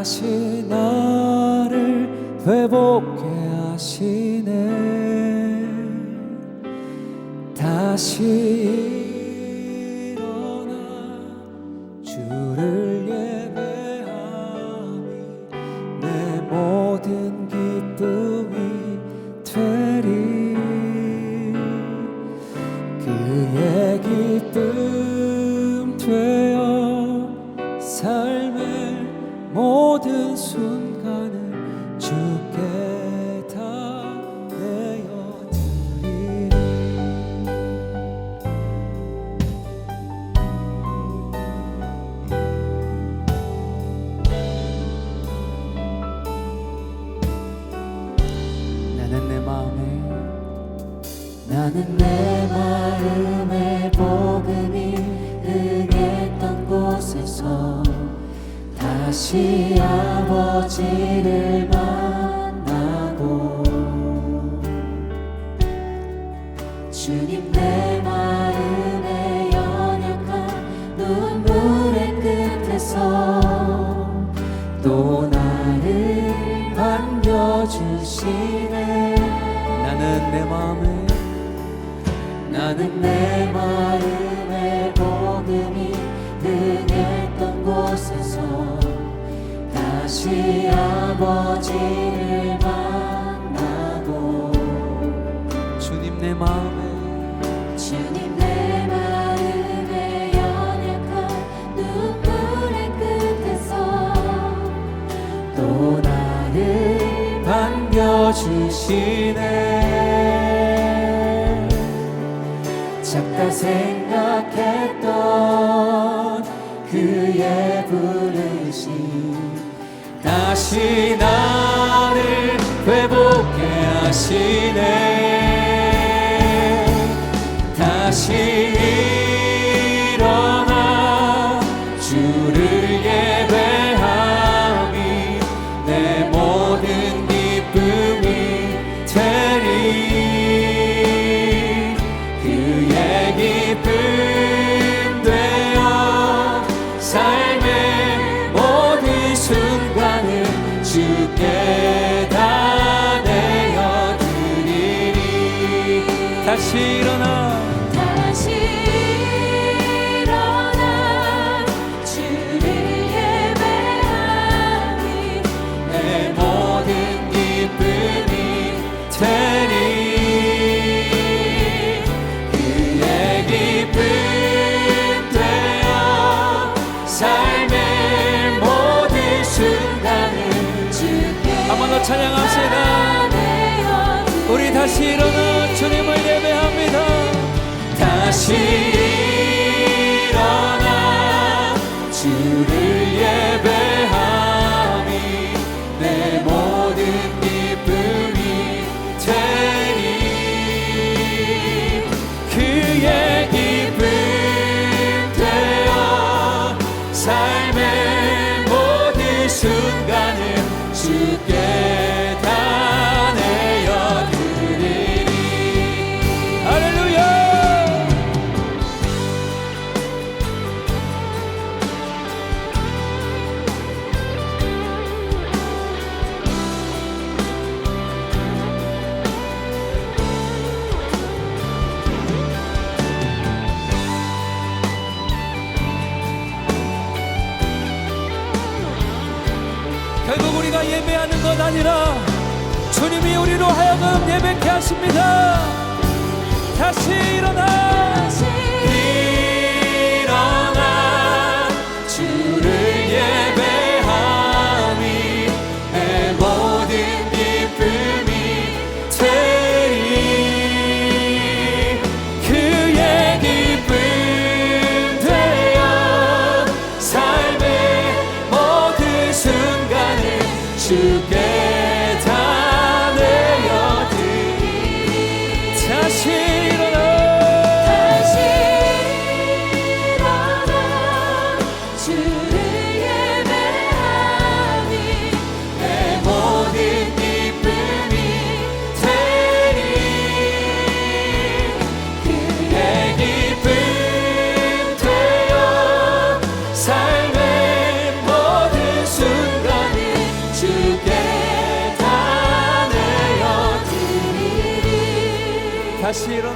다시 나를 회복해 하시네. 다시 나는 내 마음의 복음이 흥했던 곳에서 다시 아버지를 만 모든 내 마음의 복음이 흥했던 곳에서 다시 아버지를 만나고 주님 내 마음에 주님 내 마음에 연약한 눈물의 끝에서 또 나를 반겨주시네. 작다 생각했던 그의 부르심. 다시 나를 회복해 하시네. 다시 일어나. 다시 일어나. 순간을 주께 다시 일어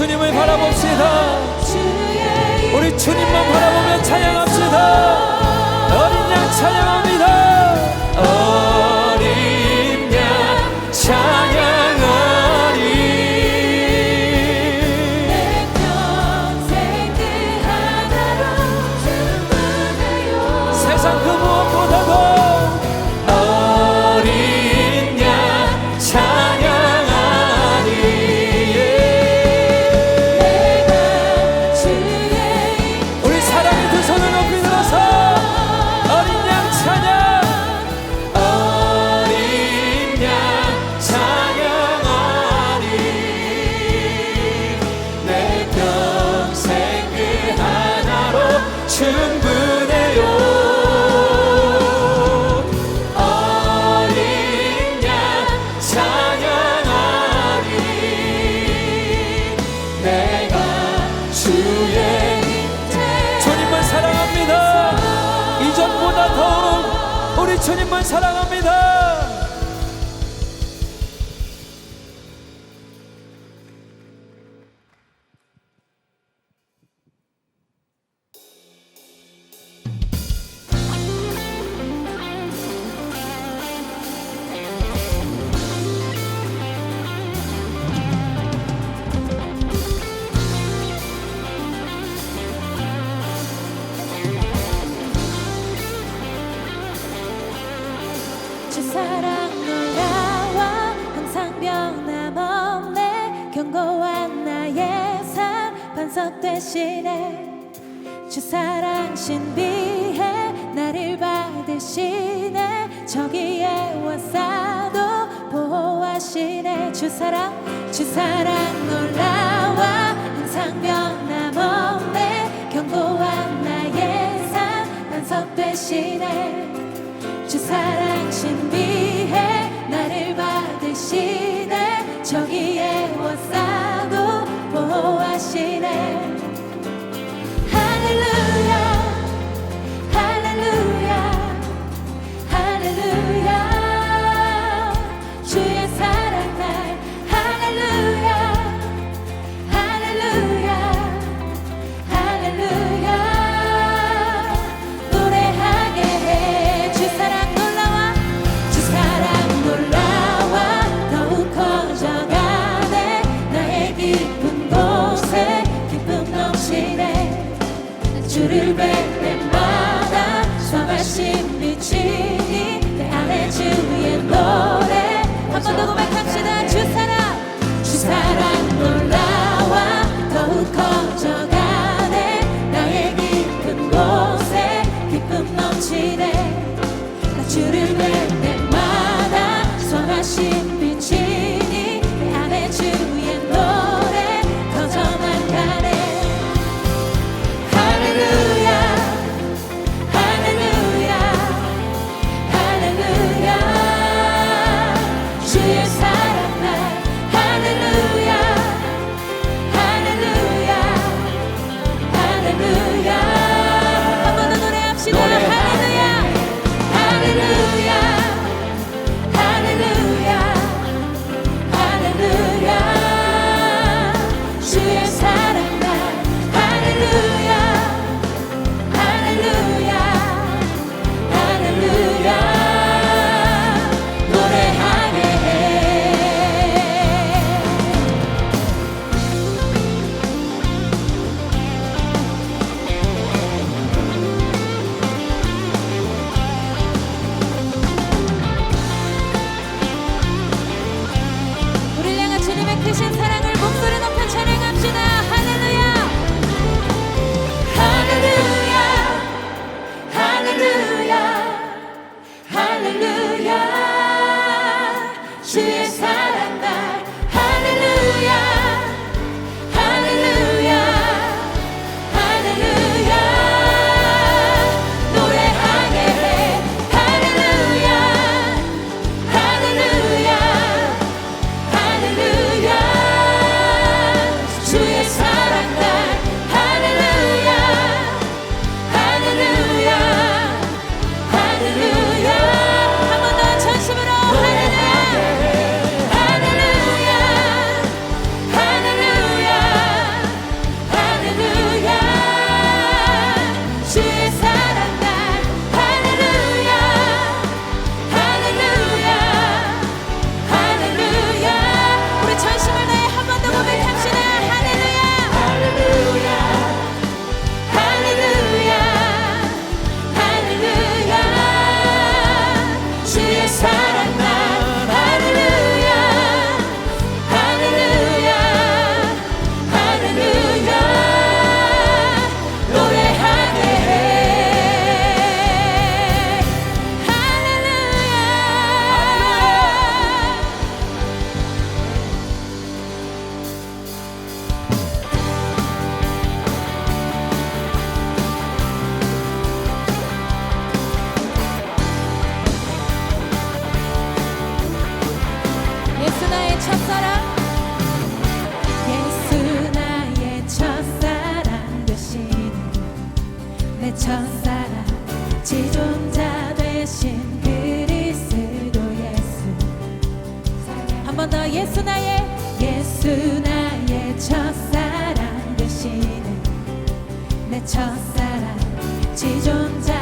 주님을 바라봅시다. 우리 주님만 바라보며 찬양합시다. 어린 양 찬양합니다. 정말 사랑합니다. 견고한 나의 삶 반석 되시네 주 사랑 신비해 나를 받으시네. 저기에 왔어도 보호하시네. 주 사랑 주 사랑 놀라와 항상 변함없네. 견고한 나의 삶 반석 되시네 주 사랑 신비 Через 예수 나의 예수 나의 첫사랑 되시는 내 첫사랑 지존자.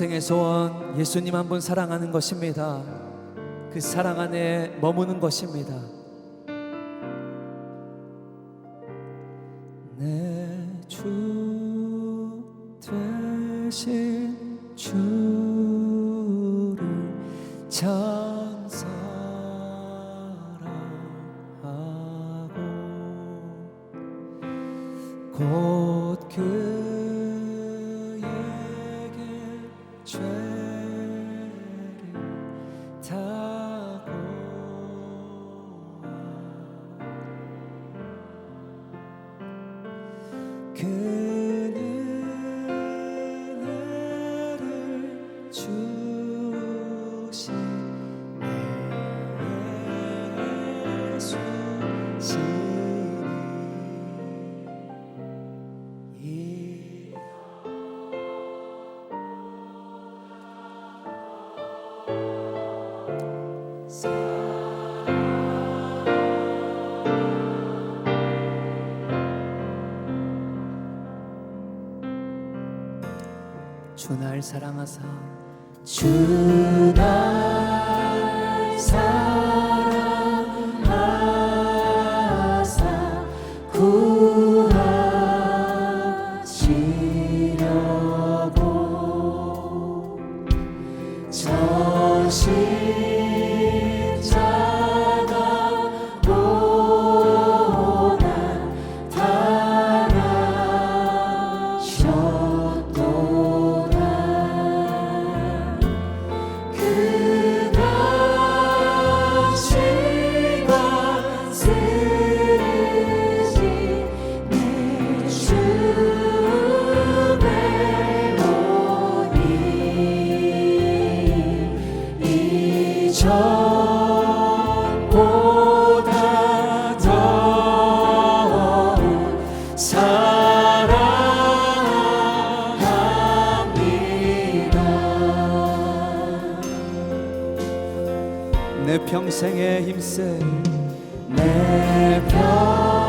인생의 소원 예수님 한 분 사랑하는 것입니다. 그 사랑 안에 머무는 것입니다. 내 주 되신 주를 참 사랑하고 곧그 却 주 날 사랑하사 주 날. 평생의 힘세 내 평.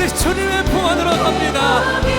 우리 주님의 품 안으로 갑니다.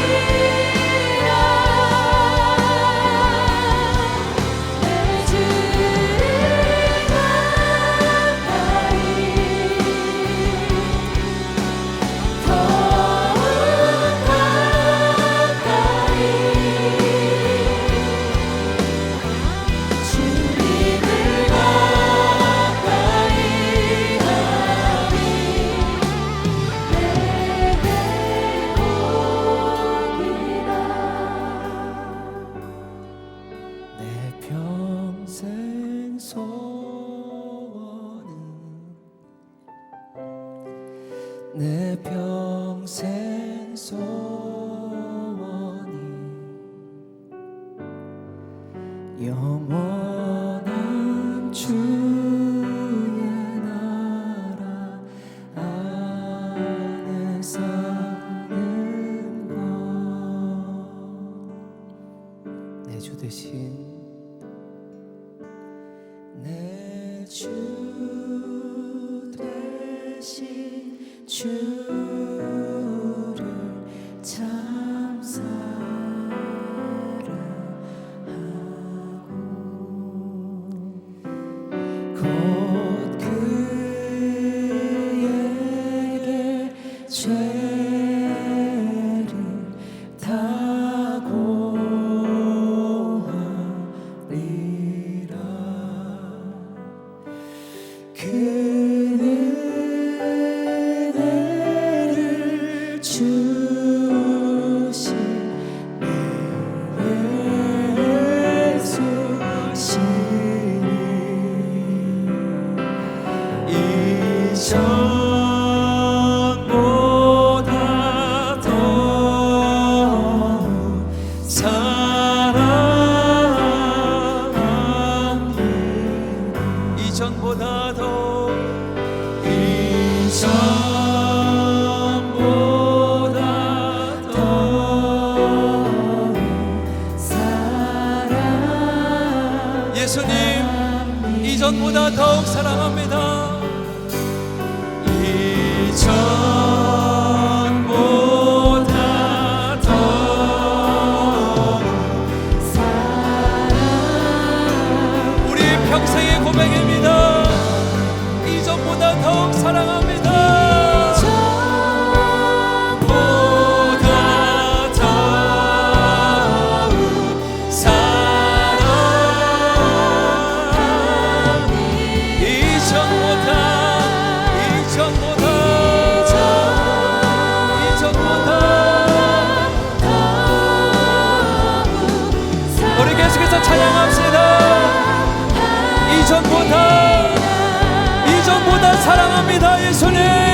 이전보다도 이전 이전보다 이전보다 사랑합니다 예수님.